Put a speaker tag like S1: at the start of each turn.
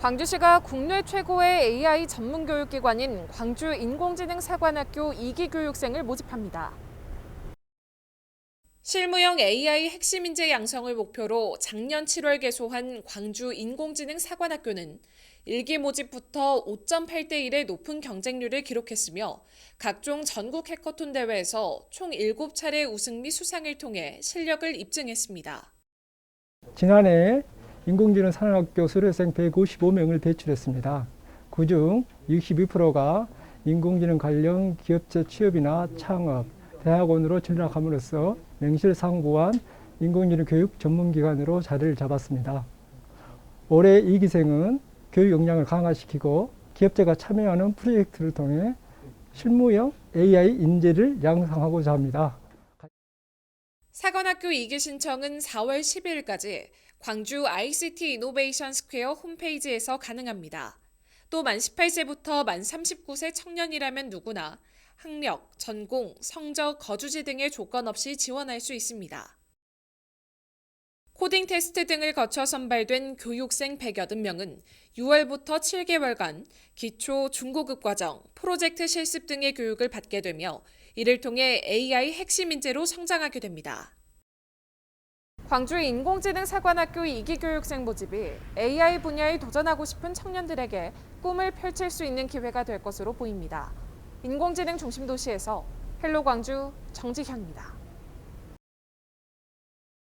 S1: 광주시가 국내 최고의 AI 전문 교육기관인 광주 인공지능 사관학교 2기 교육생을 모집합니다. 실무형 AI 핵심 인재 양성을 목표로 작년 7월 개소한 광주 인공지능 사관학교는 1기 모집부터 5.8대 1의 높은 경쟁률을 기록했으며 각종 전국 해커톤 대회에서 총 7차례 우승 및 수상을 통해 실력을 입증했습니다.
S2: 지난해 인공지능 산학교 수료생 155명을 배출했습니다. 그중 62%가 인공지능 관련 기업체 취업이나 창업, 대학원으로 진학함으로써 명실상부한 인공지능 교육 전문기관으로 자리를 잡았습니다. 올해 이 기생은 교육 역량을 강화시키고 기업체가 참여하는 프로젝트를 통해 실무형 AI 인재를 양성하고자 합니다.
S1: 사관학교 2기 신청은 4월 12일까지 광주 ICT 이노베이션 스퀘어 홈페이지에서 가능합니다. 또 만 18세부터 만 39세 청년이라면 누구나 학력, 전공, 성적, 거주지 등의 조건 없이 지원할 수 있습니다. 코딩 테스트 등을 거쳐 선발된 교육생 180명은 6월부터 7개월간 기초, 중고급 과정, 프로젝트 실습 등의 교육을 받게 되며 이를 통해 AI 핵심 인재로 성장하게 됩니다. 광주 인공지능 사관학교 2기 교육생 모집이 AI 분야에 도전하고 싶은 청년들에게 꿈을 펼칠 수 있는 기회가 될 것으로 보입니다. 인공지능 중심 도시에서 헬로 광주 정지현입니다.